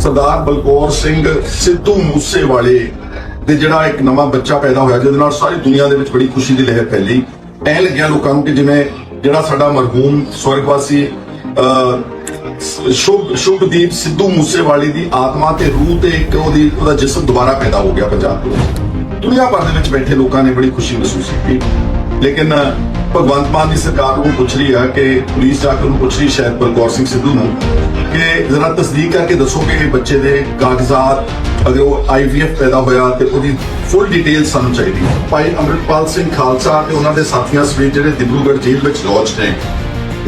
ਸਰਦਾਰ ਬਲਕੌਰ ਸਿੰਘ ਸਿੱਧੂ ਮੂਸੇਵਾਲੇ ਦੇ ਜਿਹੜਾ ਇੱਕ ਨਵਾਂ ਬੱਚਾ ਪੈਦਾ ਹੋਇਆ, ਜਿਹਦੇ ਨਾਲ ਸਾਰੀ ਦੁਨੀਆ ਦੇ ਵਿੱਚ ਬੜੀ ਖੁਸ਼ੀ ਦੀ ਲਹਿਰ ਫੈਲੀ। ਐ ਲੱਗਿਆ ਲੋਕਾਂ ਨੂੰ ਕਿ ਜਿਵੇਂ ਜਿਹੜਾ ਸਾਡਾ ਮਰਹੂਮ ਸਵਰਗਵਾਸੀ ਸ਼ੁਭ ਸ਼ੁਭਦੀਪ ਸਿੱਧੂ ਮੂਸੇਵਾਲੇ ਦੀ ਆਤਮਾ ਤੇ ਰੂਹ ਤੇ ਇੱਕ ਉਹਦੀ, ਉਹਦਾ ਜਿਸਮ ਦੁਬਾਰਾ ਪੈਦਾ ਹੋ ਗਿਆ ਪੰਜਾਬ ਦੇ ਦੁਨੀਆ ਭਰ ਦੇ ਵਿੱਚ ਬੈਠੇ ਲੋਕਾਂ ਨੇ ਬੜੀ ਖੁਸ਼ੀ ਮਹਿਸੂਸ ਕੀਤੀ। ਲੇਕਿਨ ਭਗਵੰਤ ਮਾਨ ਦੀ ਸਰਕਾਰ ਨੂੰ ਪੁੱਛ ਰਹੀ ਆ ਕਿ ਪੁਲਿਸ ਜਾ ਨੂੰ ਪੁੱਛ ਰਹੀ ਸ਼ਾਇਦ ਬਲਕੌਰ ਸਿੰਘ ਸਿੱਧੂ ਨੂੰ, ਕਿ ਜ਼ਰਾ ਤਸਦੀਕ ਕਰਕੇ ਦੱਸੋ ਕਿ ਇਹ ਬੱਚੇ ਦੇ ਕਾਗਜ਼ਾਤ ਅਗਰ ਉਹ ਆਈਵੀਐਫ ਪੈਦਾ ਹੋਇਆ ਤੇ ਉਹਦੀ ਫੁੱਲ ਡਿਟੇਲ ਸਾਨੂੰ ਚਾਹੀਦੀ ਹੈ। ਭਾਈ ਅੰਮ੍ਰਿਤਪਾਲ ਸਿੰਘ ਖਾਲਸਾ ਤੇ ਉਹਨਾਂ ਦੇ ਸਾਥੀਆਂ ਸਮੇਤ ਜਿਹੜੇ ਦਿਬਰੂਗੜ੍ਹ ਜੇਲ੍ਹ ਵਿੱਚ ਲੌਜ ਨੇ,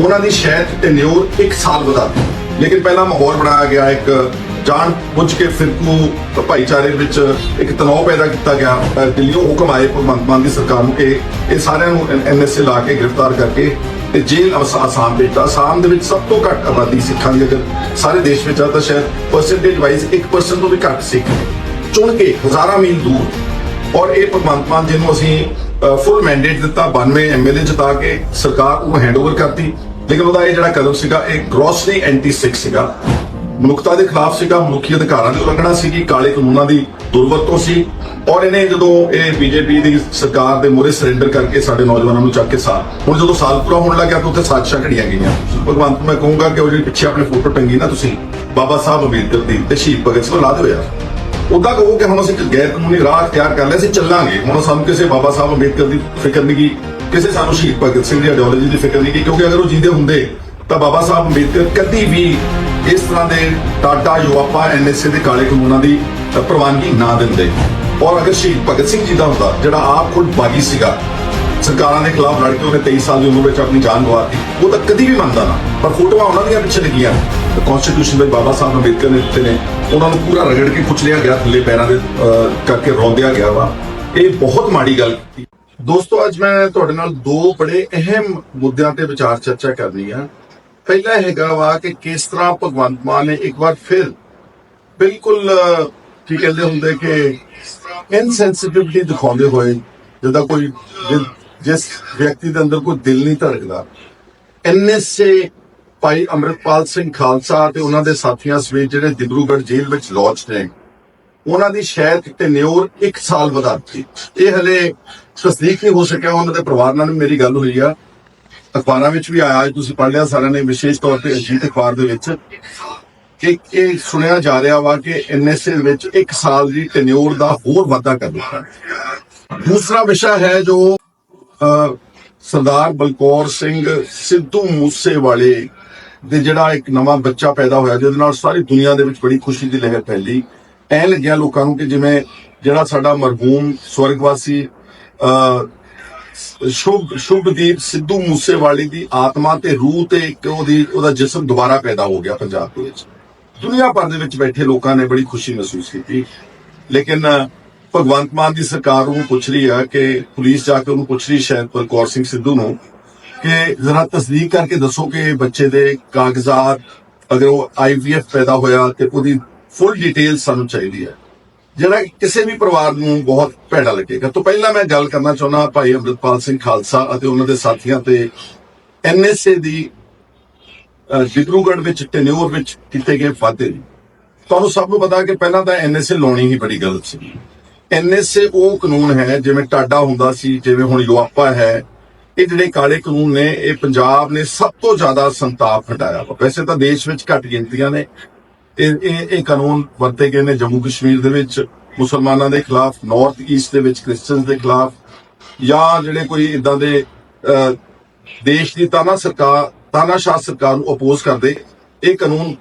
ਉਹਨਾਂ ਦੀ ਸ਼ਹਿਦ ਟੈਨਿਓਰ 1 ਸਾਲ ਵਧਾ ਦਿੱਤੀ। ਲੇਕਿਨ ਪਹਿਲਾਂ ਮਾਹੌਲ ਬਣਾਇਆ ਗਿਆ ਇੱਕ ਜਾਣ ਬੁੱਝ ਕੇ ਫਿਰਕੂ ਭਾਈਚਾਰੇ ਵਿੱਚ ਇੱਕ ਤਣਾਅ ਪੈਦਾ ਕੀਤਾ ਗਿਆ। ਦਿੱਲੀੋਂ ਹੁਕਮ ਆਏ ਭਗਵੰਤ ਮਾਨ ਦੀ ਸਰਕਾਰ ਨੂੰ ਕਿ ਇਹ ਸਾਰਿਆਂ ਨੂੰ ਐਨਐਸਏ ਲਾ ਕੇ ਗ੍ਰਿਫਤਾਰ ਕਰਕੇ ਤੇ ਜੇਲ੍ਹ ਆਸਾਮ ਭੇਜਤਾ। ਆਸਾਮ ਦੇ ਵਿੱਚ ਸਭ ਤੋਂ ਘੱਟ ਆਬਾਦੀ ਸਿੱਖਾਂ ਦੀ ਅਗਰ ਸਾਰੇ ਦੇਸ਼ ਵਿੱਚ ਆ ਤਾਂ ਸ਼ਾਇਦ ਪਰਸੈਂਟੇਜ ਵਾਈਜ਼ 1% ਤੋਂ ਵੀ ਘੱਟ ਸਿੱਖ ਚੁਣ ਕੇ ਹਜ਼ਾਰਾਂ ਮੀਲ ਦੂਰ। ਔਰ ਇਹ ਭਗਵੰਤ ਮਾਨ ਜੀ ਨੂੰ ਅਸੀਂ ਫੁੱਲ ਮੈਂਡੇਟ ਦਿੱਤਾ। 92 ਐਮਐਲਏ ਜਿਤਾ ਕੇ ਸਰਕਾਰ ਨੂੰ ਹੈਂਡਓਵਰ ਕਰਤੀ। ਲੇਕਿਨ ਉਹਦਾ ਇਹ ਜਿਹੜਾ ਕਦਮ ਸੀਗਾ, ਇਹ ਗ੍ਰੋਸਲੀ ਐਂਟੀ ਸਿੱਖ ਸੀਗਾ। ਮਨੁੱਖਤਾ ਦੇ ਖਿਲਾਫ ਸੀਗਾ, ਮਨੁੱਖੀ ਅਧਿਕਾਰਾਂ ਦੀ ਉਲੰਘਣਾ ਸੀਗੀ, ਕਾਲੇ ਕਾਨੂੰਨਾਂ ਦੀ ਦੁਰਵਰਤੋਂ ਸੀ। ਔਰ ਇਹਨੇ ਜਦੋਂ ਇਹ ਬੀਜੇਪੀ ਦੀ ਸਰਕਾਰ ਦੇ ਮੂਹਰੇ ਸਰੈਂਡਰ ਕਰਕੇ ਸਾਡੇ ਨੌਜਵਾਨਾਂ ਨੂੰ ਚੱਕ ਕੇ ਸਾਲ ਹੁਣ ਜਦੋਂ ਸਾਲ ਪੂਰਾ ਹੋਣ ਲੱਗਿਆ ਤਾਂ ਉੱਥੇ ਸਾਜ਼ਿਸ਼ਾਂ ਘੜੀਆਂ ਗਈਆਂ। ਭਗਵੰਤ, ਮੈਂ ਕਹੂੰਗਾ ਕਿ ਉਹ ਜਿਹੜੀ ਪਿੱਛੇ ਆਪਣੀ ਫੋਟੋ ਟੰਗੀ ਨਾ ਤੁਸੀਂ, ਬਾਬਾ ਸਾਹਿਬ ਅੰਬੇਦਕਰ ਦੀ ਤੇ ਸ਼ਹੀਦ ਭਗਤ ਸਿੰਘ ਲਾ ਦਿਓ ਯਾਰ। ਉਦਾਂ ਕਹੋ ਕਿ ਹੁਣ ਅਸੀਂ ਗੈਰ ਕਾਨੂੰਨੀ ਰਾਹ ਤਿਆਰ ਕਰ ਲਿਆ, ਅਸੀਂ ਚੱਲਾਂਗੇ। ਹੁਣ ਸਾਨੂੰ ਕਿਸੇ ਬਾਬਾ ਸਾਹਿਬ ਅੰਬੇਦਕਰ ਦੀ ਫਿਕਰ ਨਹੀਂ ਕੀ ਕਿਸੇ ਸਾਨੂੰ ਸ਼ਹੀਦ ਭਗਤ ਸਿੰਘ ਦੀ ਆਈਡੀਓਲੋਜੀ ਦੀ ਫਿਕਰ ਨਹੀਂ ਕੀ ਕਿਉਂਕਿ ਅਗਰ ਉਹ ਜਿੰਦੇ ਹੁੰਦੇ, ਤਾਂ ਬਾਬਾ ਸਾਹਿਬ ਅੰਬੇਦਕਰ ਕਦੀ ਵੀ ਇਸ ਤਰ੍ਹਾਂ ਦੇ ਟਾਟਾ, ਯੂਆਪਾ ਐਨਐਸਏ ਦੇ ਕਾਲੇ ਕਾਨੂੰਨਾਂ ਦੀ ਪ੍ਰਵਾਨਗੀ ਨਾ ਦਿੰਦੇ। ਔਰ ਅਗਰ ਸ਼ਹੀਦ ਭਗਤ ਸਿੰਘ ਜੀ ਦਾ ਹੁੰਦਾ, ਜਿਹੜਾ ਆਪ ਖੁਦ ਬਾਗੀ ਸੀਗਾ, ਸਰਕਾਰਾਂ ਦੇ ਖਿਲਾਫ ਲੜ ਕੇ ਉਹਨੇ 23 ਸਾਲ ਦੀ ਉਮਰ ਵਿੱਚ ਆਪਣੀ ਜਾਨ ਗਵਾਤੀ ਉਹ ਤਾਂ ਕਦੀ ਵੀ ਮੰਨਦਾ ਨਾ। ਪਰ ਫੋਟੋਆਂ ਉਹਨਾਂ ਦੀਆਂ ਪਿੱਛੇ ਲੱਗੀਆਂ ਕਨਸਟੀਟਿਊਸ਼ਨ ਵਿੱਚ ਬਾਬਾ ਸਾਹਿਬ ਅੰਬੇਦਕਰ ਨੇ ਦਿੱਤੇ ਨੇ। ਉਹਨਾਂ ਨੂੰ ਪੂਰਾ ਰਗੜ ਕੇ ਕੁਚਲਿਆ ਗਿਆ, ਥੱਲੇ ਪੈਰਾਂ ਦੇ ਕਰਕੇ ਰੋਂਦਿਆ ਗਿਆ ਵਾ। ਇਹ ਬਹੁਤ ਮਾੜੀ ਗੱਲ ਕੀਤੀ। ਦੋਸਤੋ, ਅੱਜ ਮੈਂ ਤੁਹਾਡੇ ਨਾਲ ਦੋ ਬੜੇ ਅਹਿਮ ਮੁੱਦਿਆਂ ਤੇ ਵਿਚਾਰ ਚਰਚਾ ਕਰਨੀ ਆ। ਪਹਿਲਾ ਹੈਗਾ ਵਾ ਕਿ ਕਿਸ ਤਰ੍ਹਾਂ ਭਗਵੰਤ ਮਾਨ ਨੇ ਇੱਕ ਵਾਰ ਫਿਰ ਬਿਲਕੁਲ ਕੀ ਕਹਿੰਦੇ ਹੁੰਦੇ ਕਿ ਇਨਸੈਂਸਿਟਿਵਿਟੀ ਦਿਖਾਉਂਦੇ ਹੋਏ ਜਿੱਦਾਂ ਕੋਈ ਜਿਸ ਵਿਅਕਤੀ ਦੇ ਅੰਦਰ ਕੋਈ ਦਿਲ ਨਹੀਂ ਧੜਕਦਾ। ਐਨਐਸਏ ਭਾਈ ਅੰਮ੍ਰਿਤਪਾਲ ਸਿੰਘ ਖਾਲਸਾ ਤੇ ਉਹਨਾਂ ਦੇ ਸਾਥੀਆਂ ਸਮੇਤ ਜਿਹੜੇ ਦਿਬਰੂਗੜ੍ਹ ਜੇਲ੍ਹ ਵਿੱਚ ਲੌਜ ਨੇ, ਉਹਨਾਂ ਦੀ ਸ਼ਹਿਦ ਟੈਨਿਓਰ 1 ਸਾਲ ਵਧਾ ਦਿੱਤੀ। ਇਹ ਹਲੇ ਤਸਦੀਕ ਨਹੀਂ ਹੋ ਸਕਿਆ, ਉਹਨਾਂ ਦੇ ਪਰਿਵਾਰ ਨਾਲ ਵੀ ਮੇਰੀ ਗੱਲ ਹੋਈ ਆ। ਅਖਬਾਰਾਂ ਵਿੱਚ ਵੀ ਆਇਆ ਅੱਜ ਤੁਸੀਂ ਪੜ੍ਹ ਲਿਆ ਸਾਰਿਆਂ ਨੇ ਵਿਸ਼ੇਸ਼ ਤੌਰ ਤੇ ਅਜੀਤ ਅਖਬਾਰ ਦੇ ਵਿੱਚ ਕਿ ਇਹ ਸੁਣਿਆ ਜਾ ਰਿਹਾ ਵਾ ਕਿ ਐਨਐਸਏ ਵਿੱਚ 1 ਸਾਲ ਦੀ ਟੈਨਿਓਰ ਦਾ ਹੋਰ ਵਾਧਾ ਕਰ ਦਿੱਤਾ। ਦੂਸਰਾ ਵਿਸ਼ਾ ਹੈ ਜੋ ਸਰਦਾਰ ਬਲਕੌਰ ਸਿੰਘ ਸਿੱਧੂ ਮੂਸੇਵਾਲੇ ਦੇ ਜਿਹੜਾ ਇੱਕ ਨਵਾਂ ਬੱਚਾ ਪੈਦਾ ਹੋਇਆ ਜਿਹਦੇ ਨਾਲ ਸਾਰੀ ਦੁਨੀਆ ਦੇ ਵਿੱਚ ਬੜੀ ਖੁਸ਼ੀ ਦੀ ਲਹਿਰ ਫੈਲੀ। ਐ ਲੱਗਿਆ ਲੋਕਾਂ ਨੂੰ ਕਿ ਜਿਵੇਂ ਜਿਹੜਾ ਸਾਡਾ ਮਰਹੂਮ ਸਵਰਗਵਾਸੀ ਅ, ਸ਼ੁਭ, ਸ਼ੁਭਦੀਪ ਸਿੱਧੂ ਮੂਸੇਵਾਲੇ ਦੀ ਆਤਮਾ ਤੇ ਰੂਹ ਤੇ ਇੱਕ ਉਹਦੀ, ਉਹਦਾ ਜਿਸਮ ਦੁਬਾਰਾ ਪੈਦਾ ਹੋ ਗਿਆ ਪੰਜਾਬ ਦੇ ਵਿੱਚ। ਦੁਨੀਆ ਭਰ ਦੇ ਵਿੱਚ ਬੈਠੇ ਲੋਕਾਂ ਨੇ ਬੜੀ ਖੁਸ਼ੀ ਮਹਿਸੂਸ ਕੀਤੀ। ਲੇਕਿਨ, ਭਗਵੰਤ ਮਾਨ ਦੀ ਸਰਕਾਰ ਨੂੰ ਪੁੱਛ ਰਹੀ ਹੈ ਕਿ ਪੁਲਿਸ ਜਾ ਕੇ ਉਹਨੂੰ ਪੁੱਛ ਰਹੀ ਸ਼ਾਇਦ ਬਲਕੌਰ ਸਿੰਘ ਸਿੱਧੂ ਨੂੰ ਕਿ ਜ਼ਰਾ ਤਸਦੀਕ ਕਰਕੇ ਦੱਸੋ ਕਿ ਬੱਚੇ ਦੇ ਕਾਗਜ਼ਾਤ, ਅਗਰ ਉਹ ਆਈਵੀਐਫ ਪੈਦਾ ਹੋਇਆ ਤੇ ਉਹਦੀ ਫੁੱਲ ਡਿਟੇਲ ਸਾਨੂੰ ਚਾਹੀਦੀ ਹੈ। ਜਿਹੜਾ ਕਿਸੇ ਵੀ ਪਰਿਵਾਰ ਨੂੰ ਬਹੁਤ ਭੈੜਾ ਲੱਗੇਗਾ। ਤੋਂ ਪਹਿਲਾਂ ਮੈਂ ਗੱਲ ਕਰਨਾ ਚਾਹੁੰਦਾ ਭਾਈ ਅੰਮ੍ਰਿਤਪਾਲ ਸਿੰਘ ਖਾਲਸਾ ਅਤੇ ਉਹਨਾਂ ਦੇ ਸਾਥੀਆਂ ਤੇ ਐਨਐਸਏ ਦੀ ਅਹ, ਡਿਬਰੂਗੜ੍ਹ ਵਿੱਚ ਟੈਨਿਓਰ ਵਿੱਚ ਕੀਤੇ ਗਏ ਵਾਅਦੇ ਨੇ ਤੁਹਾਨੂੰ ਸਭ ਨੂੰ ਪਤਾ ਕਿ ਪਹਿਲਾਂ ਤਾਂ ਐਨਐਸਏ ਲਾਉਣੀ ਹੀ ਬੜੀ ਗਲਤ ਸੀ ਐਨਐਸਏ ਉਹ ਕਾਨੂੰਨ ਹੈ ਜਿਵੇਂ ਟਾਡਾ ਹੁੰਦਾ ਸੀ ਜਿਵੇਂ ਹੁਣ ਯੂਆਪਾ ਹੈ ਇਹ ਜਿਹੜੇ ਕਾਲੇ ਕਾਨੂੰਨ ਨੇ ਇਹ ਪੰਜਾਬ ਨੇ ਸਭ ਤੋਂ ਜ਼ਿਆਦਾ ਸੰਤਾਪ ਹਟਾਇਆ ਵਾ। ਵੈਸੇ ਤਾਂ ਦੇਸ਼ ਵਿੱਚ ਘੱਟ ਗਿਣਤੀਆਂ ਨੇ ਇਹ ਇਹ ਇਹ ਕਾਨੂੰਨ ਵਰਤੇ ਗਏ ਨੇ ਜੰਮੂ ਕਸ਼ਮੀਰ ਦੇ ਵਿੱਚ, ਮੁਸਲਮਾਨਾਂ ਦੇ ਖਿਲਾਫ ਨਾਰਥ ਈਸਟ ਦੇ ਵਿੱਚ ਕ੍ਰਿਸਚੀਅਨਸ ਦੇ ਖਿਲਾਫ, ਜਾਂ ਜਿਹੜੇ ਕੋਈ ਇਦਾਂ ਦੇ ਦੇਸ਼ ਦੀ ਤਾਨਾ ਸਰਕਾਰ ਤਾਨਾਸ਼ਾਹ ਸਰਕਾਰ ਨੂੰ ਅਪੋਜ਼ ਕਰਦੇ, ਇਹ ਕਾਨੂੰਨ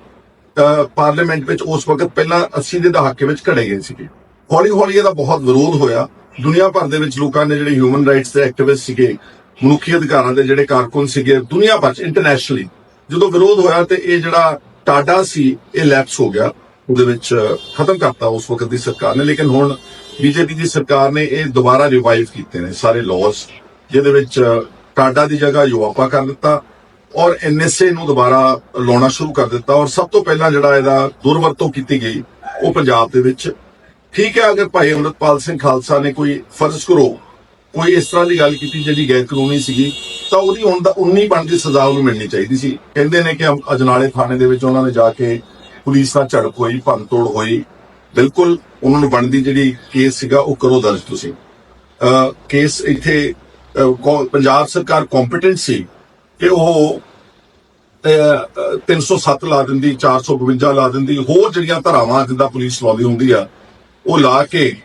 ਪਾਰਲੀਮੈਂਟ ਵਿੱਚ ਉਸ ਵਕਤ ਪਹਿਲਾਂ 80 ਦੇ ਦਹਾਕੇ ਵਿੱਚ ਘੜੇ ਗਏ ਸੀਗੇ। ਹੌਲੀ ਹੌਲੀ ਇਹਦਾ ਬਹੁਤ ਵਿਰੋਧ ਹੋਇਆ। ਦੁਨੀਆ ਭਰ ਦੇ ਵਿੱਚ ਲੋਕਾਂ ਨੇ ਜਿਹੜੇ ਹਿਊਮਨ ਰਾਈਟਸ ਦੇ ਐਕਟਿਵਿਸਟ ਸੀਗੇ, ਮਨੁੱਖੀ ਅਧਿਕਾਰਾਂ ਦੇ ਜਿਹੜੇ ਕਾਰਕੁਨ ਸੀਗੇ, ਦੁਨੀਆ ਭਰ ਚ ਇੰਟਰਨੈਸ਼ਨਲੀ ਜਦੋਂ ਵਿਰੋਧ ਹੋਇਆ ਤੇ ਇਹ ਜਿਹੜਾ ਟਾਡਾ ਸੀ ਇਹ ਲੈਪਸ ਹੋ ਗਿਆ ਉਹਦੇ ਵਿੱਚ ਖਤਮ ਕਰਤਾ ਉਸ ਵਕਤ ਦੀ ਸਰਕਾਰ ਨੇ ਲੇਕਿਨ ਹੁਣ ਬੀਜੇਪੀ ਦੀ ਸਰਕਾਰ ਨੇ ਇਹ ਦੁਬਾਰਾ ਰਿਵਾਈਵ ਕੀਤੇ ਨੇ ਸਾਰੇ ਲਾਜ਼ ਜਿਹਦੇ ਵਿੱਚ ਅਹ, ਟਾਡਾ ਦੀ ਜਗ੍ਹਾ ਯੂਆਪਾ ਕਰ ਦਿੱਤਾ ਔਰ ਐਨਐਸਏ ਨੂੰ ਦੁਬਾਰਾ ਲਾਉਣਾ ਸ਼ੁਰੂ ਕਰ ਦਿੱਤਾ ਔਰ ਸਭ ਤੋਂ ਪਹਿਲਾਂ ਜਿਹੜਾ ਇਹਦਾ ਦੁਰਵਰਤੋਂ ਕੀਤੀ ਗਈ ਉਹ ਪੰਜਾਬ ਦੇ ਵਿੱਚ। ਠੀਕ ਹੈ ਅਗਰ ਭਾਈ ਅੰਮ੍ਰਿਤਪਾਲ ਸਿੰਘ ਖਾਲਸਾ ਨੇ ਕੋਈ ਫਰਜ਼ ਕਰੋ ਕੋਈ ਇਸ ਤਰ੍ਹਾਂ ਦੀ ਗੱਲ ਕੀਤੀ ਜਿਹੜੀ ਗੈਰ ਕਾਨੂੰਨੀ ਸੀਗੀ ਤਾਂ ਉਹਦੀ ਹੁਣ ਦਾ 19 ਬਣਦੀ ਸਜ਼ਾ ਉਹਨੂੰ ਮਿਲਣੀ ਚਾਹੀਦੀ ਸੀ। ਕਹਿੰਦੇ ਨੇ ਕਿ ਅਜਨਾਲੇ ਥਾਣੇ ਦੇ ਵਿੱਚ ਉਹਨਾਂ ਨੇ ਜਾ ਕੇ ਪੁਲਿਸ ਨਾਲ ਝੜਪ ਹੋਈ ਭੰਨਤੋੜ ਹੋਈ। ਬਿਲਕੁਲ ਉਹਨਾਂ ਨੂੰ ਬਣਦੀ ਜਿਹੜੀ ਕੇਸ ਸੀਗਾ ਉਹ ਕਰੋ ਦਰਜ ਤੁਸੀਂ। ਕੇਸ ਇੱਥੇ ਪੰਜਾਬ ਸਰਕਾਰ ਕੰਪੀਟੈਂਟ ਸੀ ਕਿ ਉਹ ਅਹ, ਅਹ, 307 ਲਾ ਦਿੰਦੀ 452 ਲਾ ਦਿੰਦੀ ਹੋਰ ਜਿਹੜੀਆਂ ਧਰਾਵਾਂ ਜਿੱਦਾਂ ਪੁਲਿਸ ਲਾਉਂਦੀ ਹੁੰਦੀ ਆ ਉਹ ਲਾ ਕੇ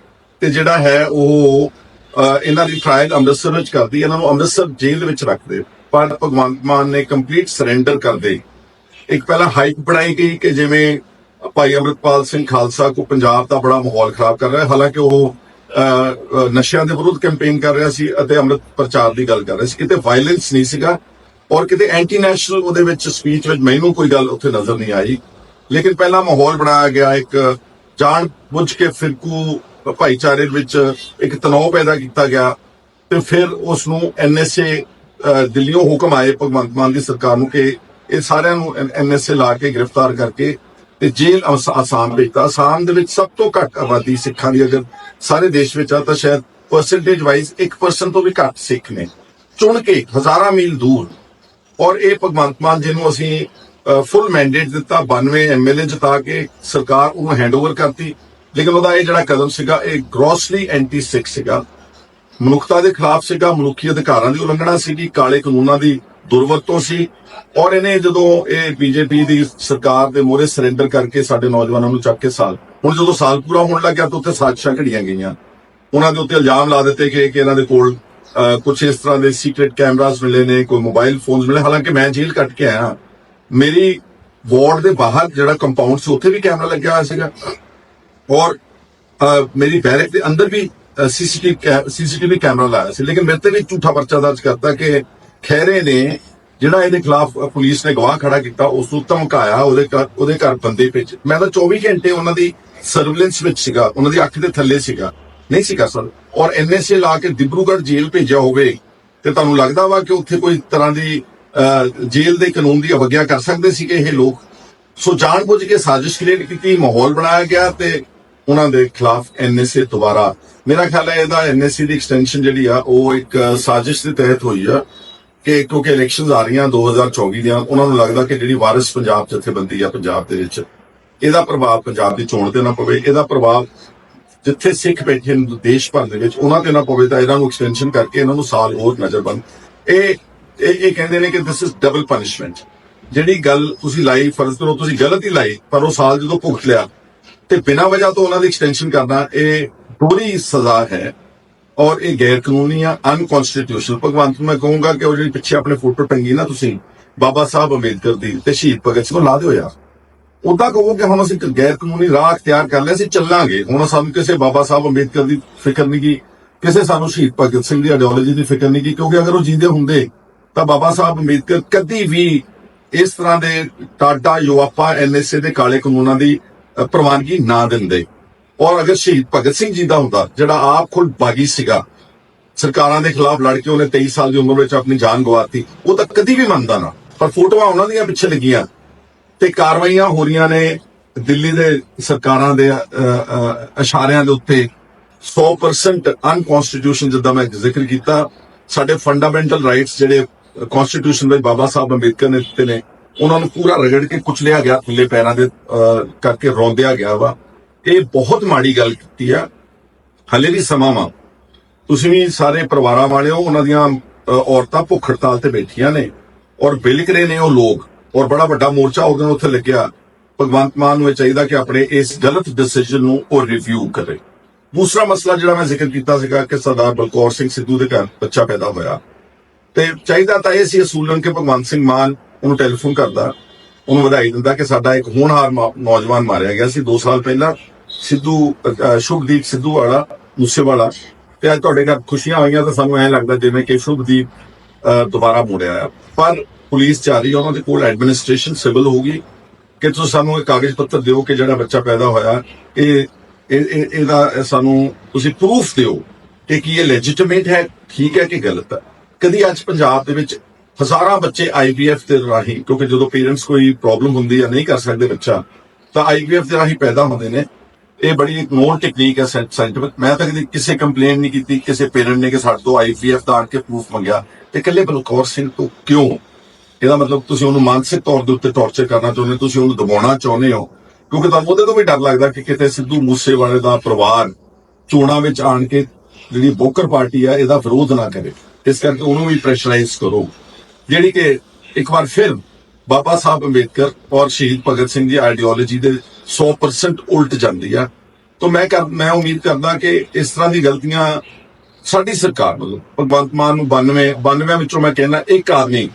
ਤੇ ਜਿਹੜਾ ਹੈ ਉਹ ਇਹਨਾਂ ਦੀ ਟ੍ਰਾਇਲ ਅੰਮ੍ਰਿਤਸਰ ਵਿੱਚ ਕਰਦੀ, ਇਹਨਾਂ ਨੂੰ ਅੰਮ੍ਰਿਤਸਰ ਜੇਲ੍ਹ ਦੇ ਵਿੱਚ ਰੱਖਦੇ। ਪਰ ਭਗਵੰਤ ਮਾਨ ਨੇ ਕੰਪਲੀਟ ਸਰੈਂਡਰ ਕਰਦੇ ਇੱਕ ਪਹਿਲਾਂ ਹਾਈਪ ਬਣਾਈ ਗਈ ਕਿ ਜਿਵੇਂ ਭਾਈ ਅਮਰਤਪਾਲ ਸਿੰਘ ਖਾਲਸਾ ਕੋ ਪੰਜਾਬ ਦਾ ਬੜਾ ਮਾਹੌਲ ਖਰਾਬ ਕਰ ਰਿਹਾ, ਹਾਲਾਂਕਿ ਉਹ ਨਸ਼ਿਆਂ ਦੇ ਵਿਰੁੱਧ ਕੈਂਪੇਨ ਕਰ ਰਿਹਾ ਸੀ ਅਤੇ ਅੰਮ੍ਰਿਤ ਪ੍ਰਚਾਰ ਦੀ ਗੱਲ ਕਰ ਰਿਹਾ ਸੀ। ਕਿਤੇ ਵਾਇਲੈਂਸ ਨਹੀਂ ਸੀਗਾ ਔਰ ਕਿਤੇ ਐਂਟੀ ਨੈਸ਼ਨਲ ਉਹਦੇ ਵਿੱਚ ਸਪੀਚ ਵਿੱਚ ਮੈਨੂੰ ਕੋਈ ਗੱਲ ਉੱਥੇ ਨਜ਼ਰ ਨਹੀਂ ਆਈ। ਲੇਕਿਨ ਪਹਿਲਾਂ ਮਾਹੌਲ ਬਣਾਇਆ ਗਿਆ, ਇੱਕ ਜਾਣ ਬੁੱਝ ਕੇ ਫਿਰਕੂ ਭਾਈਚਾਰੇ ਵਿੱਚ ਇੱਕ ਤਣਾਅ ਪੈਦਾ ਕੀਤਾ ਗਿਆ ਤੇ ਫਿਰ ਉਸ ਨੂੰ ਐਨਐਸਏ ਦਿੱਲੀੋਂ ਹੁਕਮ ਆਏ ਭਗਵੰਤ ਮਾਨ ਦੀ ਸਰਕਾਰ ਨੂੰ ਕਿ ਇਹ ਸਾਰਿਆਂ ਨੂੰ ਐਨਐਸਏ ਲਾ ਕੇ ਗ੍ਰਿਫਤਾਰ ਕਰਕੇ ਤੇ ਜੇਲ੍ਹ ਅਸ- ਆਸਾਮ ਭੇਜਤਾ। ਆਸਾਮ ਦੇ ਵਿੱਚ ਸਭ ਤੋਂ ਘੱਟ ਆਬਾਦੀ ਸਿੱਖਾਂ ਦੀ ਅਗਰ ਸਾਰੇ ਦੇਸ਼ ਵਿੱਚ ਆ ਤਾਂ ਸ਼ਾਇਦ ਪਰਸੈਂਟੇਜ ਵਾਈਜ਼ 1% ਤੋਂ ਵੀ ਘੱਟ ਸਿੱਖ ਨੇ। ਚੁਣ ਕੇ ਹਜ਼ਾਰਾਂ ਮੀਲ ਦੂਰ। ਔਰ ਇਹ ਭਗਵੰਤ ਮਾਨ ਜਿਹਨੂੰ ਅਸੀਂ ਫੁੱਲ ਮੈਂਡੇਟ ਦਿੱਤਾ। 92 ਐਮਐਲਏ ਜਿਤਾ ਕੇ ਸਰਕਾਰ ਉਹਨੂੰ ਹੈਂਡਓਵਰ ਕਰਤੀ। ਲੇਕਿਨ ਉਹਦਾ ਇਹ ਜਿਹੜਾ ਕਦਮ ਸੀਗਾ, ਇਹ ਗ੍ਰੋਸਲੀ ਐਂਟੀ ਸਿੱਖ ਸੀਗਾ। ਮਨੁੱਖਤਾ ਦੇ ਖਿਲਾਫ ਸੀਗਾ, ਮਨੁੱਖੀ ਅਧਿਕਾਰਾਂ ਦੀ ਉਲੰਘਣਾ ਸੀਗੀ, ਕਾਲੇ ਕਾਨੂੰਨਾਂ ਦੀ ਦੁਰਵਰਤੋਂ ਸੀ। ਔਰ ਇਹਨੇ ਜਦੋਂ ਇਹ ਬੀਜੇਪੀ ਦੀ ਸਰਕਾਰ ਦੇ ਮੋਹਰੇ ਸਰੈਂਡਰ ਕਰਕੇ ਸਾਡੇ ਨੌਜਵਾਨਾਂ ਨੂੰ ਚੱਕ ਕੇ ਸਾਲ, ਹੁਣ ਜਦੋਂ ਸਾਲ ਪੂਰਾ ਹੋਣ ਲੱਗਿਆ ਤਾਂ ਉੱਥੇ ਸਾਜ਼ਿਸ਼ਾਂ ਘੜੀਆਂ ਗਈਆਂ। ਉਹਨਾਂ ਦੇ ਉੱਤੇ ਇਲਜ਼ਾਮ ਲਾ ਦਿੱਤੇ ਕਿ ਕਿ ਇਹਨਾਂ ਦੇ ਕੋਲ ਕੁਝ ਇਸ ਤਰ੍ਹਾਂ ਦੇ ਸੀਕ੍ਰੀਟ ਕੈਮਰਾਸ ਮਿਲੇ ਨੇ, ਕੋਈ ਮੋਬਾਈਲ ਫੋਨਸ ਮਿਲੇ। ਹਾਲਾਂਕਿ ਮੈਂ ਜੇਲ੍ਹ ਕੱਟ ਕੇ ਆਇਆ। ਮੇਰੀ ਵਾਰਡ ਦੇ ਬਾਹਰ ਜਿਹੜਾ ਕੰਪਾਊਂਡ ਸੀ, ਉੱਥੇ ਵੀ ਕੈਮਰਾ ਲੱਗਿਆ ਹੋਇਆ ਸੀਗਾ। ਔਰ ਅਹ, ਮੇਰੀ ਬੈਰਕ ਦੇ ਅੰਦਰ ਵੀ ਸੀਸੀਟੀਵੀ ਸੀਸੀਟੀਵੀ ਕੈਮਰਾ ਲਾਇਆ ਸੀ ਲੇਕਿਨ ਮੇਰੇ ਤੇ ਵੀ ਝੂਠਾ ਪਰਚਾ ਦਰਜ ਕਰਤਾ ਕਿ ਖੈਰੇ ਨੇ ਜਿਹੜਾ ਇਹਦੇ ਖਿਲਾਫ ਪੁਲਿਸ ਨੇ ਗਵਾਹ ਖੜਾ ਕੀਤਾ ਉਸ ਨੂੰ ਧਮਕਾਇਆ ਉਹਦੇ ਉਹਦੇ ਘਰ ਬੰਦੇ ਭੇਜ ਮੈਂ ਤਾਂ 24 ਘੰਟੇ ਉਹਨਾਂ ਦੀ ਸਰਵੇਲੈਂਸ ਵਿੱਚ ਸੀਗਾ ਉਹਨਾਂ ਦੀ ਅੱਖ ਦੇ ਥੱਲੇ ਸੀਗਾ ਨਹੀਂ ਸੀ ਕਰ ਸਕਦਾ ਔਰ ਐਨਐਸਏ ਲਾ ਕੇ ਦਿਬਰੂਗੜ੍ਹ ਜੇਲ੍ਹ ਭੇਜਿਆ ਹੋਵੇ ਤੇ ਤੁਹਾਨੂੰ ਲੱਗਦਾ ਵਾ ਕਿ ਉੱਥੇ ਕੋਈ ਤਰ੍ਹਾਂ ਦੀ ਅਹ, ਜੇਲ੍ਹ ਦੇ ਕਾਨੂੰਨ ਦੀ ਅਵਗਿਆ ਕਰ ਸਕਦੇ ਸੀਗੇ ਇਹ ਲੋਕ ਸੋ ਜਾਣਬੁੱਝ ਕੇ ਸਾਜ਼ਿਸ਼ ਕ੍ਰੀਏਟ ਕੀਤੀ ਮਾਹੌਲ ਬਣਾਇਆ ਗਿਆ ਤੇ ਉਹਨਾਂ ਦੇ ਖਿਲਾਫ ਐਨਐਸਏ ਦੁਬਾਰਾ। ਮੇਰਾ ਖਿਆਲ ਹੈ ਇਹਦਾ ਐਨਐਸਏ ਦੀ ਐਕਸਟੈਂਸ਼ਨ ਜਿਹੜੀ ਆ, ਉਹ ਇੱਕ ਸਾਜ਼ਿਸ਼ ਦੇ ਤਹਿਤ ਹੋਈ ਆ ਕਿ ਕਿਉਂਕਿ ਇਲੈਕਸ਼ਨਸ ਆ ਰਹੀਆਂ 2024 ਦੀਆਂ, ਉਹਨਾਂ ਨੂੰ ਲੱਗਦਾ ਕਿ ਜਿਹੜੀ ਵਾਰਿਸ ਪੰਜਾਬ ਜਥੇਬੰਦੀ ਆ ਪੰਜਾਬ ਦੇ ਵਿੱਚ, ਇਹਦਾ ਪ੍ਰਭਾਵ ਪੰਜਾਬ ਦੀ ਚੋਣ ਤੇ ਨਾ ਪਵੇ, ਇਹਦਾ ਪ੍ਰਭਾਵ ਜਿੱਥੇ ਸਿੱਖ ਬੈਠੇ ਨੇ ਦੇਸ਼ ਭਰ ਦੇ ਵਿੱਚ, ਉਹਨਾਂ ਤੇ ਨਾ ਪਵੇ ਤਾਂ ਇਹਨਾਂ ਨੂੰ ਐਕਸਟੈਂਸ਼ਨ ਕਰਕੇ ਇਹਨਾਂ ਨੂੰ ਸਾਲ ਹੋਰ ਨਜ਼ਰਬੰਦ ਇਹ ਇਹ ਇਹ ਕਹਿੰਦੇ ਨੇ ਕਿ ਦਿਸ ਇਜ਼ ਡਬਲ ਪਨਿਸ਼ਮੈਂਟ ਜਿਹੜੀ ਗੱਲ ਤੁਸੀਂ ਲਾਈ, ਫਰਜ਼ ਕਰੋ ਤੁਸੀਂ ਗਲਤ ਹੀ ਲਾਈ, ਪਰ ਉਹ ਸਾਲ ਜਦੋਂ ਭੁਗਤ ਲਿਆ ਤੇ ਬਿਨਾਂ ਵਜ੍ਹਾ ਤੋਂ ਉਹਨਾਂ ਦੀ ਐਕਸਟੈਂਸ਼ਨ ਕਰਨਾ ਇਹ ਦੋਹਰੀ ਸਜ਼ਾ ਹੈ ਔਰ ਇਹ ਗੈਰ ਕਾਨੂੰਨੀ ਆ ਅਨਕਨਸਟੀਟਿਊਸ਼ਨਲ ਭਗਵੰਤ ਮੈਂ ਕਹੂੰਗਾ ਕਿ ਉਹ ਜਿਹੜੀ ਪਿੱਛੇ ਆਪਣੇ ਫੋਟੋ ਟੰਗੀ ਨਾ ਤੁਸੀਂ, ਬਾਬਾ ਸਾਹਿਬ ਅੰਬੇਦਕਰ ਦੀ ਤੇ ਸ਼ਹੀਦ ਭਗਤ ਸਿੰਘ ਲਾ ਦਿਓ ਯਾਰ। ਉਦਾਂ ਕਹੋ ਕਿ ਹੁਣ ਅਸੀਂ ਗੈਰ ਕਾਨੂੰਨੀ ਰਾਹ ਅਖਤਿਆਰ ਕਰ ਲਿਆ, ਅਸੀਂ ਚੱਲਾਂਗੇ। ਹੁਣ ਸਾਨੂੰ ਕਿਸੇ ਬਾਬਾ ਸਾਹਿਬ ਅੰਬੇਦਕਰ ਦੀ ਫਿਕਰ ਨਹੀਂ ਕੀ ਕਿਸੇ ਸਾਨੂੰ ਸ਼ਹੀਦ ਭਗਤ ਸਿੰਘ ਦੀ ਆਈਡੀਓਲੋਜੀ ਦੀ ਫਿਕਰ ਨਹੀਂ ਕੀ ਕਿਉਂਕਿ ਅਗਰ ਉਹ ਜਿੰਦੇ ਹੁੰਦੇ, ਤਾਂ ਬਾਬਾ ਸਾਹਿਬ ਅੰਬੇਦਕਰ ਕਦੀ ਵੀ ਇਸ ਤਰ੍ਹਾਂ ਦੇ ਟਾਟਾ ਯੋਆਪਾ ਐਨਐਸਏ ਦੇ ਕਾਲੇ ਕਾਨੂੰਨਾਂ ਦੀ ਪ੍ਰਵਾਨਗੀ ਨਾ ਦਿੰਦੇ ਔਰ ਅਗਰ ਸ਼ਹੀਦ ਭਗਤ ਸਿੰਘ ਜੀ ਦਾ ਹੁੰਦਾ, ਜਿਹੜਾ ਆਪ ਖੁਦ ਬਾਗੀ ਸੀਗਾ, ਸਰਕਾਰਾਂ ਦੇ ਖਿਲਾਫ ਲੜ ਕੇ ਉਹਨੇ 23 ਸਾਲ ਦੀ ਉਮਰ ਵਿੱਚ ਆਪਣੀ ਜਾਨ ਗਵਾਤੀ, ਉਹ ਤਾਂ ਕਦੀ ਵੀ ਮੰਨਦਾ ਨਾ। ਪਰ ਫੋਟੋਆਂ ਉਹਨਾਂ ਦੀਆਂ ਪਿੱਛੇ ਲੱਗੀਆਂ ਤੇ ਕਾਰਵਾਈਆਂ ਹੋ ਰਹੀਆਂ ਨੇ ਦਿੱਲੀ ਦੇ ਸਰਕਾਰਾਂ ਦੇ ਇਸ਼ਾਰਿਆਂ ਦੇ ਉੱਤੇ। 100% ਅਨਕਨਸਟੀਟਿਊਸ਼ਨ ਜਿੱਦਾਂ ਮੈਂ ਜ਼ਿਕਰ ਕੀਤਾ, ਸਾਡੇ ਫੰਡਾਮੈਂਟਲ ਰਾਈਟਸ ਜਿਹੜੇ ਕਨਸਟੀਟਿਊਸ਼ਨ ਵਿੱਚ ਬਾਬਾ ਸਾਹਿਬ ਅੰਬੇਦਕਰ ਨੇ ਦਿੱਤੇ ਨੇ ਉਹਨਾਂ ਨੂੰ ਪੂਰਾ ਰਗੜ ਕੇ ਕੁਚਲਿਆ ਗਿਆ, ਥੱਲੇ ਪੈਰਾਂ ਦੇ ਕਰਕੇ ਰੋਂਦਿਆ ਗਿਆ ਵਾ। ਇਹ ਬਹੁਤ ਮਾੜੀ ਗੱਲ ਕੀਤੀ ਆ। ਹਲੇ ਵੀ ਸਮਾਂ ਵਾ। ਤੁਸੀਂ ਵੀ ਸਾਰੇ ਪਰਿਵਾਰਾਂ ਵਾਲਿਓ, ਉਹਨਾਂ ਦੀਆਂ ਔਰਤਾਂ ਭੁੱਖ ਹੜਤਾਲ ਤੇ ਬੈਠੀਆਂ ਨੇ ਔਰ ਬਿਲਕ ਰਹੇ ਨੇ ਉਹ ਲੋਕ ਔਰ ਬੜਾ ਵੱਡਾ ਮੋਰਚਾ ਉਹਦੇ ਉੱਥੇ ਲੱਗਿਆ। ਭਗਵੰਤ ਮਾਨ ਨੂੰ ਇਹ ਚਾਹੀਦਾ ਕਿ ਆਪਣੇ ਇਸ ਗਲਤ ਡਿਸੀਜਨ ਨੂੰ ਉਹ ਰਿਵਿਊ ਕਰੇ। ਦੂਸਰਾ ਮਸਲਾ ਜਿਹੜਾ ਮੈਂ ਜ਼ਿਕਰ ਕੀਤਾ ਸੀਗਾ ਕਿ ਸਰਦਾਰ ਬਲਕੌਰ ਸਿੰਘ ਸਿੱਧੂ ਦੇ ਘਰ ਬੱਚਾ ਪੈਦਾ ਹੋਇਆ। ਤੇ ਚਾਹੀਦਾ ਤਾਂ ਇਹ ਸੀ ਅਸੂਲਨ ਕਿ ਭਗਵੰਤ ਸਿੰਘ ਮਾਨ ਉਹਨੂੰ ਟੈਲੀਫੋਨ ਕਰਦਾ, ਉਹਨੂੰ ਵਧਾਈ ਦਿੰਦਾ ਕਿ ਸਾਡਾ ਇੱਕ ਹੋਣਹਾਰ ਨੌਜਵਾਨ ਮਾਰਿਆ ਗਿਆ ਸੀ। 2 ਸਾਲ ਪਹਿਲਾਂ ਸਿੱਧੂ ਸ਼ੁਭਦੀਪ ਸਿੱਧੂ ਵਾਲਾ ਮੂਸੇਵਾਲਾ ਤੇ ਅੱਜ ਤੁਹਾਡੇ ਘਰ ਖੁਸ਼ੀਆਂ ਆਈਆਂ ਤਾਂ ਸਾਨੂੰ ਐਂ ਲੱਗਦਾ ਜਿਵੇਂ ਕਿ ਸ਼ੁਭਦੀਪ ਦੁਬਾਰਾ ਮੁੜਿਆ ਆ। ਪਰ ਪੁਲਿਸ ਜਾ ਰਹੀ ਉਹਨਾਂ ਦੇ ਕੋਲ ਐਡਮਿਨਿਸਟ੍ਰੇਸ਼ਨ ਸਿਵਲ ਹੋਊਗੀ। ਕਿ ਤੁਸੀਂ ਸਾਨੂੰ ਇਹ ਕਾਗਜ਼ ਪੱਤਰ ਦਿਓ ਕਿ ਜਿਹੜਾ ਬੱਚਾ ਪੈਦਾ ਹੋਇਆ, ਇਹ ਇਹਦਾ ਸਾਨੂੰ ਤੁਸੀਂ ਪ੍ਰੂਫ ਦਿਓ ਕਿ ਕੀ ਇਹ ਲੈਜੀਟੀਮੇਟ ਹੈ, ਠੀਕ ਹੈ ਕਿ ਗਲਤ ਹੈ। ਕਦੀ ਅੱਜ ਪੰਜਾਬ ਦੇ ਵਿੱਚ ਹਜ਼ਾਰਾਂ ਬੱਚੇ ਆਈਵੀਐਫ ਦੇ ਰਾਹੀਂ, ਕਿਉਂਕਿ ਜਦੋਂ ਪੇਰੈਂਟਸ ਕੋਈ ਪ੍ਰੋਬਲਮ ਹੁੰਦੀ ਹੈ ਨਹੀਂ ਕਰ ਸਕਦੇ ਬੱਚਾ, ਤਾਂ ਆਈਵੀਐਫ ਦੇ ਰਾਹੀਂ ਪੈਦਾ ਹੁੰਦੇ ਨੇ। ਇਹ ਬੜੀ ਨੋਨ ਟੈਕਨੀਕ ਹੈ ਸਾਇੰਟਿਫਿਕ ਮੈਂ ਤਾਂ ਕਦੀ ਕਿਸੇ ਕੰਪਲੇਂਟ ਨਹੀਂ ਕੀਤੀ, ਕਿਸੇ ਪੇਰੈਂਟ ਨੇ ਕਿ ਸਾਡੇ ਤੋਂ ਆਈਪੀਐਫ ਦਾ ਆਣ ਕੇ ਪ੍ਰੂਫ ਮੰਗਿਆ। ਤੇ ਇਕੱਲੇ ਬਲਕੌਰ ਸਿੰਘ ਤੋਂ ਕਿਉਂ? ਇਹਦਾ ਮਤਲਬ ਤੁਸੀਂ ਉਹਨੂੰ ਮਾਨਸਿਕ ਤੌਰ ਦੇ ਉੱਤੇ ਟੌਰਚਰ ਕਰਨਾ ਚਾਹੁੰਦੇ ਹੋ, ਤੁਸੀਂ ਉਹਨੂੰ ਦਬਾਉਣਾ ਚਾਹੁੰਦੇ ਹੋ। ਕਿਉਂਕਿ ਤੁਹਾਨੂੰ ਉਹਦੇ ਤੋਂ ਵੀ ਡਰ ਲੱਗਦਾ ਕਿ ਕਿਤੇ ਸਿੱਧੂ ਮੂਸੇਵਾਲੇ ਦਾ ਪਰਿਵਾਰ ਚੋਣਾਂ ਵਿੱਚ ਆਣ ਕੇ ਜਿਹੜੀ ਬੋਕਰ ਪਾਰਟੀ ਆ, ਇਹਦਾ ਵਿਰੋਧ ਨਾ ਕਰੇ। ਇਸ ਕਰਕੇ ਉਹਨੂੰ ਵੀ ਪ੍ਰੈਸ਼ਰਾਈਜ਼ ਕਰੋ। ਜਿਹੜੀ ਕਿ ਇੱਕ ਵਾਰ ਫਿਰ ਬਾਬਾ ਸਾਹਿਬ ਅੰਬੇਦਕਰ ਔਰ ਸ਼ਹੀਦ ਭਗਤ ਸਿੰਘ ਦੀ ਆਈਡੀਓਲੋਜੀ ਦੇ 100% ਉਲਟ ਜਾਂਦੀ ਆ। ਤਾਂ ਮੈਂ ਮੈਂ ਉਮੀਦ ਕਰਦਾ ਕਿ ਇਸ ਤਰ੍ਹਾਂ ਦੀ ਗਲਤੀਆਂ ਸਾਡੀ ਸਰਕਾਰ ਮਤਲਬ ਭਗਵੰਤ ਮਾਨ ਨੂੰ 92 92 ਵਿੱਚੋਂ ਮੈਂ ਕਹਿੰਦਾ ਇੱਕ ਆਦਮੀ,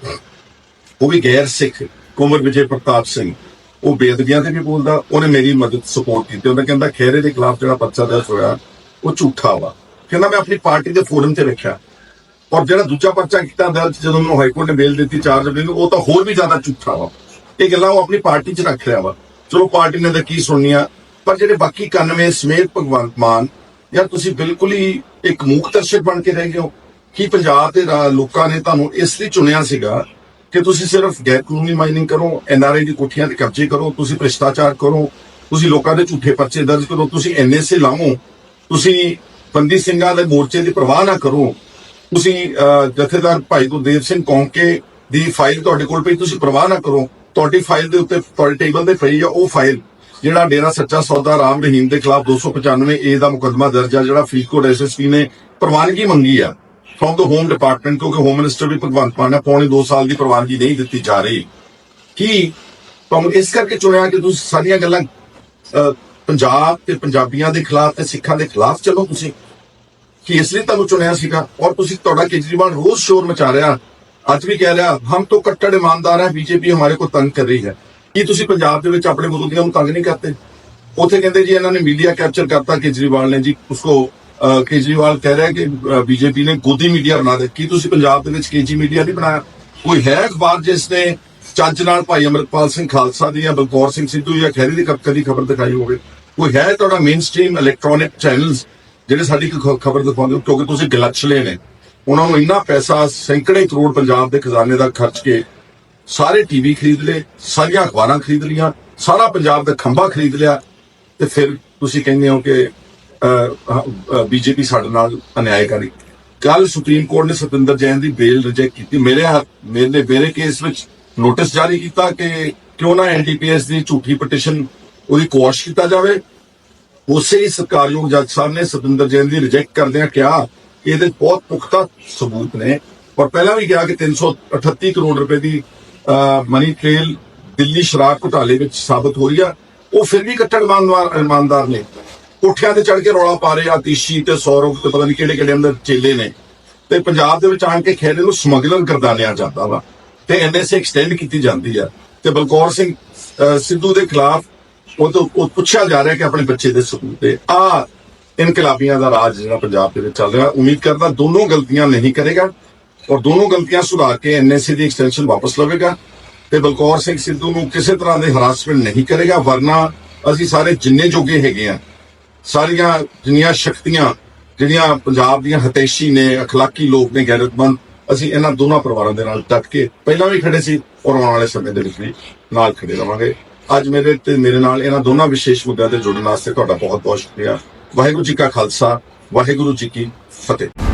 ਉਹ ਵੀ ਗੈਰ ਸਿੱਖ ਕੁੰਵਰ ਵਿਜੇ ਪ੍ਰਤਾਪ ਸਿੰਘ, ਉਹ ਬੇਦਗੀਆਂ ਤੇ ਵੀ ਬੋਲਦਾ, ਉਹਨੇ ਮੇਰੀ ਮਦਦ ਸਪੋਰਟ ਕੀਤੀ। ਉਹਨੇ ਕਹਿੰਦਾ ਖੇਰੇ ਦੇ ਖਿਲਾਫ ਜਿਹੜਾ ਪਰਚਾ ਦਰਜ ਹੋਇਆ, ਉਹ ਝੂਠਾ ਵਾ। ਕਹਿੰਦਾ ਮੈਂ ਆਪਣੀ ਪਾਰਟੀ ਦੇ ਫੋਰਮ ਤੇ ਰੱਖਿਆ। ਔਰ ਜਿਹੜਾ ਦੂਜਾ ਪਰਚਾ ਕੀਤਾ ਦਰਜ ਜਦੋਂ ਮੈਨੂੰ ਹਾਈ ਕੋਰਟ ਨੇ ਬੇਲ ਦਿੱਤੀ 4 ਜੁਲਾਈ ਨੂੰ, ਉਹ ਤਾਂ ਹੋਰ ਵੀ ਜ਼ਿਆਦਾ ਝੂਠਾ ਵਾ। ਇਹ ਗੱਲਾਂ ਉਹ ਆਪਣੀ ਪਾਰਟੀ 'ਚ ਰੱਖ ਰਿਹਾ ਵਾ। ਚਲੋ ਪਾਰਟੀ ਨੇ ਤਾਂ ਕੀ ਸੁਣਨੀਆਂ ਪਰ ਜਿਹੜੇ ਬਾਕੀ 91 ਸਮੇਤ ਭਗਵੰਤ ਮਾਨ, ਯਾਰ ਤੁਸੀਂ ਬਿਲਕੁਲ ਹੀ ਇੱਕ ਮੂਕ ਦਰਸ਼ਕ ਬਣ ਕੇ ਰਹਿ ਗਏ ਹੋ। ਕੀ ਪੰਜਾਬ ਦੇ ਰਾ- ਲੋਕਾਂ ਨੇ ਤੁਹਾਨੂੰ ਇਸ ਲਈ ਚੁਣਿਆ ਸੀਗਾ ਕਿ ਤੁਸੀਂ ਸਿਰਫ ਗੈਰ ਕਾਨੂੰਨੀ ਮਾਈਨਿੰਗ ਕਰੋ ਐਨਆਰਆਈ ਦੀ ਕੋਠੀਆਂ ਤੇ ਕਬਜ਼ੇ ਕਰੋ, ਤੁਸੀਂ ਭ੍ਰਿਸ਼ਟਾਚਾਰ ਕਰੋ, ਤੁਸੀਂ ਲੋਕਾਂ ਦੇ ਝੂਠੇ ਪਰਚੇ ਦਰਜ ਕਰੋ, ਤੁਸੀਂ ਐਨਐਸਏ ਲਾਵੋ ਤੁਸੀਂ ਬੰਦੀ ਸਿੰਘਾਂ ਦੇ ਮੋਰਚੇ ਦੀ ਪਰਵਾਹ ਨਾ ਕਰੋ। ਤੁਸੀਂ ਅਹ, ਜਥੇਦਾਰ ਭਾਈ ਗੁਰਦੇਵ ਸਿੰਘ ਕੌਂਕੇ ਦੀ ਫਾਈਲ ਤੁਹਾਡੇ ਕੋਲ ਪਈ ਤੁਸੀਂ ਪ੍ਰਵਾਹ ਨਾ ਕਰੋ। ਤੁਹਾਡੀ ਫਾਈਲ ਦੇ ਉੱਤੇ ਤੁਹਾਡੇ ਟੇਬਲ ਤੇ ਪਈ ਆ ਉਹ ਫਾਈਲ ਜਿਹੜਾ ਡੇਰਾ ਸੱਚਾ ਸੌਦਾ ਰਾਮ ਰਹੀਮ ਦੇ ਖਿਲਾਫ 295 ਏ ਦਾ ਮੁਕੱਦਮਾ ਦਰਜ ਆ ਜਿਹੜਾ ਫਰੀਦਕੋਟ ਐਸਐਸਪੀ ਨੇ ਪ੍ਰਵਾਨਗੀ ਮੰਗੀ ਆ ਫਰੋਮ ਦਾ ਹੋਮ ਡਿਪਾਰਟਮੈਂਟ ਕਿਉਂਕਿ ਹੋਮ ਮਿਨਿਸਟਰ ਵੀ ਭਗਵੰਤ ਮਾਨ ਨੇ ਪੌਣੇ 2 ਸਾਲ ਦੀ ਪ੍ਰਵਾਨਗੀ ਨਹੀਂ ਦਿੱਤੀ ਜਾ ਰਹੀ। ਕੀ ਤੁਹਾਨੂੰ ਇਸ ਕਰਕੇ ਚੁਣਿਆ ਕਿ ਤੁਸੀਂ ਸਾਰੀਆਂ ਗੱਲਾਂ ਅਹ, ਪੰਜਾਬ ਤੇ ਪੰਜਾਬੀਆਂ ਦੇ ਖਿਲਾਫ ਤੇ ਸਿੱਖਾਂ ਦੇ ਖਿਲਾਫ ਚਲੋ ਤੁਸੀਂ? ਕਿ ਇਸ ਲਈ ਤੁਹਾਨੂੰ ਚੁਣਿਆ ਸੀਗਾ ਔਰ ਤੁਸੀਂ ਤੁਹਾਡਾ ਕੇਜਰੀਵਾਲ ਰੋਜ਼ ਸ਼ੋਰ ਮਚਾ ਰਿਹਾ। ਅੱਜ ਵੀ ਕਹਿ ਰਿਹਾ ਹਮ ਤੋਂ ਕੱਟੜ ਇਮਾਨਦਾਰ ਹੈ ਬੀਜੇਪੀ ਹਮਾਰੇ ਕੋ ਤੰਗ ਕਰ ਰਹੀ ਹੈ। ਕੀ ਤੁਸੀਂ ਪੰਜਾਬ ਦੇ ਵਿੱਚ ਆਪਣੇ ਵਿਰੋਧੀਆਂ ਨੂੰ ਤੰਗ ਨਹੀਂ ਕਰਦੇ? ਉੱਥੇ ਕਹਿੰਦੇ ਜੀ ਇਹਨਾਂ ਨੇ ਮੀਡੀਆ ਕੈਪਚਰ ਕਰਤਾ ਕੇਜਰੀਵਾਲ ਨੇ ਜੀ। ਉਸਕੋ ਅਹ, ਕੇਜਰੀਵਾਲ ਕਹਿ ਰਿਹਾ ਕਿ ਬੀਜੇਪੀ ਨੇ ਗੋਦੀ ਮੀਡੀਆ ਬਣਾ ਦੇ ਕੀ ਤੁਸੀਂ ਪੰਜਾਬ ਦੇ ਵਿੱਚ ਕੇਜੀ ਮੀਡੀਆ ਨਹੀਂ ਬਣਾਇਆ? ਕੋਈ ਹੈ ਅਖਬਾਰ ਜਿਸ ਨੇ ਚੱਜ ਨਾਲ ਭਾਈ ਅਮਰਪਾਲ ਸਿੰਘ ਖਾਲਸਾ ਦੀ ਜਾਂ ਬਲਕੌਰ ਸਿੰਘ ਸਿੱਧੂ ਜਾਂ ਖੈਰੀ ਦੀ ਕ- ਕਦੀ ਖਬਰ ਦਿਖਾਈ ਹੋਵੇ? ਕੋਈ ਹੈ ਤੁਹਾਡਾ ਮੇਨ ਸਟ੍ਰੀਮ ਇਲੈਕਟ੍ਰੋਨਿਕ ਚੈਨਲਸ ਜਿਹੜੇ ਸਾਡੀ ਖਬਰ ਦਿਖਾਉਂਦੇ ਹੋ, ਕਿਉਂਕਿ ਤੁਸੀਂ ਗਲਤਸ਼ਲੇ ਨੇ। ਉਹਨਾਂ ਨੂੰ ਇੰਨਾ ਪੈਸਾ ਸੈਂਕੜੇ ਕਰੋੜ ਪੰਜਾਬ ਦੇ ਖਜ਼ਾਨੇ ਦਾ ਖਰਚ ਕੇ ਸਾਰੇ ਟੀਵੀ ਖਰੀਦ ਲਏ, ਸਾਰੀਆਂ ਅਖਬਾਰਾਂ ਖਰੀਦ ਲੀਆਂ ਸਾਰਾ ਪੰਜਾਬ ਦਾ ਖੰਭਾ ਖਰੀਦ ਲਿਆ, ਤੇ ਫਿਰ ਤੁਸੀਂ ਕਹਿੰਦੇ ਹੋ ਕਿ ਬੀਜੇਪੀ ਸਾਡੇ ਨਾਲ ਅਨਿਆਏ ਕਰੀ ਕੱਲ ਸੁਪਰੀਮ ਕੋਰਟ ਨੇ ਸਤਿੰਦਰ ਜੈਨ ਦੀ ਬੇਲ ਰਿਜੈਕਟ ਕੀਤੀ। ਮੇਰੇ ਹੱਥ ਮੇਰੇ ਮੇਰੇ ਕੇਸ ਵਿੱਚ ਨੋਟਿਸ ਜਾਰੀ ਕੀਤਾ ਕਿ ਕਿਉਂ ਨਾ ਐਨਡੀਪੀਐਸ ਦੀ ਝੂਠੀ ਪਟੀਸ਼ਨ ਉਹਦੀ ਕੋਸ਼ ਕੀਤਾ ਜਾਵੇ। ਉਸੇ ਹੀ ਸਰਕਾਰਯੋਗ ਜੱਜ ਸਾਹਿਬ ਨੇ ਸਤਿੰਦਰ ਜੈਨ ਦੀ ਰਿਜੈਕਟ ਕਰਦਿਆਂ ਕਿਹਾ ਕਿ ਇਹਦੇ ਬਹੁਤ ਪੁਖਤਾ ਸਬੂਤ ਨੇ। ਔਰ ਪਹਿਲਾਂ ਵੀ ਕਿਹਾ ਕਿ 338 ਕਰੋੜ ਰੁਪਏ ਦੀ ਮਨੀ ਟ੍ਰੇਲ ਦਿੱਲੀ ਸ਼ਰਾਬ ਘੁਟਾਲੇ ਵਿੱਚ ਸਾਬਤ ਹੋ ਰਹੀ ਆ। ਉਹ ਫਿਰ ਵੀ ਕੱਟੜ ਇਮਾਨਦਾਰ ਇਮਾਨਦਾਰ ਨੇ। ਕੋਠਿਆਂ ਤੇ ਚੜ ਕੇ ਰੌਲਾ ਪਾ ਰਹੇ ਆਤੀਸ਼ੀ ਤੀਸ਼ੀ ਤੇ ਸੌਰਵ ਤੇ ਪਤਾ ਨਹੀਂ ਕਿਹੜੇ ਕਿਹੜੇ ਅੰਦਰ ਚੇਲੇ ਨੇ। ਤੇ ਪੰਜਾਬ ਦੇ ਵਿੱਚ ਆਣ ਕੇ ਖੇਰੇ ਨੂੰ ਸਮਗਲਰ ਗਰਦਾਨਿਆ ਜਾਂਦਾ ਵਾ। ਤੇ ਐਨਐਸਏ ਐਕਸਟੈਂਡ ਕੀਤੀ ਜਾਂਦੀ ਆ। ਤੇ ਬਲਕੌਰ ਸਿੰਘ ਸਿੱਧੂ ਦੇ ਖਿਲਾਫ ਉਹ ਤੋਂ ਉਹ ਪੁੱਛਿਆ ਜਾ ਰਿਹਾ ਕਿ ਆਪਣੇ ਬੱਚੇ ਦੇ ਸਬੂਤ ਤੇ ਆ ਇਨਕਲਾਬੀਆਂ ਦਾ ਰਾਜ ਜਿਹੜਾ ਪੰਜਾਬ ਦੇ ਵਿੱਚ ਚੱਲ ਰਿਹਾ ਉਮੀਦ ਕਰਦਾ ਦੋਨੋਂ ਗਲਤੀਆਂ ਨਹੀਂ ਕਰੇਗਾ ਔਰ ਦੋਨੋਂ ਗਲਤੀਆਂ ਸੁਧਾਰ ਕੇ ਐਨਐਸਏ ਦੀ ਐਕਸਟੈਂਸ਼ਨ ਵਾਪਸ ਲਵੇਗਾ ਤੇ ਬਲਕੌਰ ਸਿੰਘ ਸਿੱਧੂ ਨੂੰ ਕਿਸੇ ਤਰ੍ਹਾਂ ਦੇ ਹਰਾਸਮੈਂਟ ਨਹੀਂ ਕਰੇਗਾ ਵਰਨਾ ਅਸੀਂ ਸਾਰੇ ਜਿੰਨੇ ਜੋਗੇ ਹੈਗੇ ਆ ਸਾਰੀਆਂ ਜਿੰਨੀਆਂ ਸ਼ਕਤੀਆਂ ਜਿਹੜੀਆਂ ਪੰਜਾਬ ਦੀਆਂ ਹਤੈਸ਼ੀ ਨੇ اخلاقی ਲੋਕ ਨੇ ਗੈਰਤਮੰਦ ਅਸੀਂ ਇਹਨਾਂ ਦੋਨਾਂ ਪਰਿਵਾਰਾਂ ਦੇ ਨਾਲ ਡਟ ਕੇ ਪਹਿਲਾਂ ਵੀ ਖੜੇ ਸੀ ਔਰ ਆਉਣ ਵਾਲੇ ਸਮੇਂ ਦੇ ਵਿੱਚ ਵੀ ਨਾਲ ਖੜੇ ਰਵਾਂਗੇ ਅੱਜ ਮੇਰੇ ਤੇ ਮੇਰੇ ਨਾਲ ਇਹਨਾਂ ਦੋਨਾਂ ਵਿਸ਼ੇਸ਼ ਮੁੱਦਿਆਂ ਤੇ ਜੁੜਨ ਵਾਸਤੇ ਤੁਹਾਡਾ ਬਹੁਤ ਬਹੁਤ ਸ਼ੁਕਰੀਆ। ਵਾਹਿਗੁਰੂ ਜੀ ਕਾ ਖਾਲਸਾ, ਵਾਹਿਗੁਰੂ ਜੀ ਕੀ ਫਤਿਹ।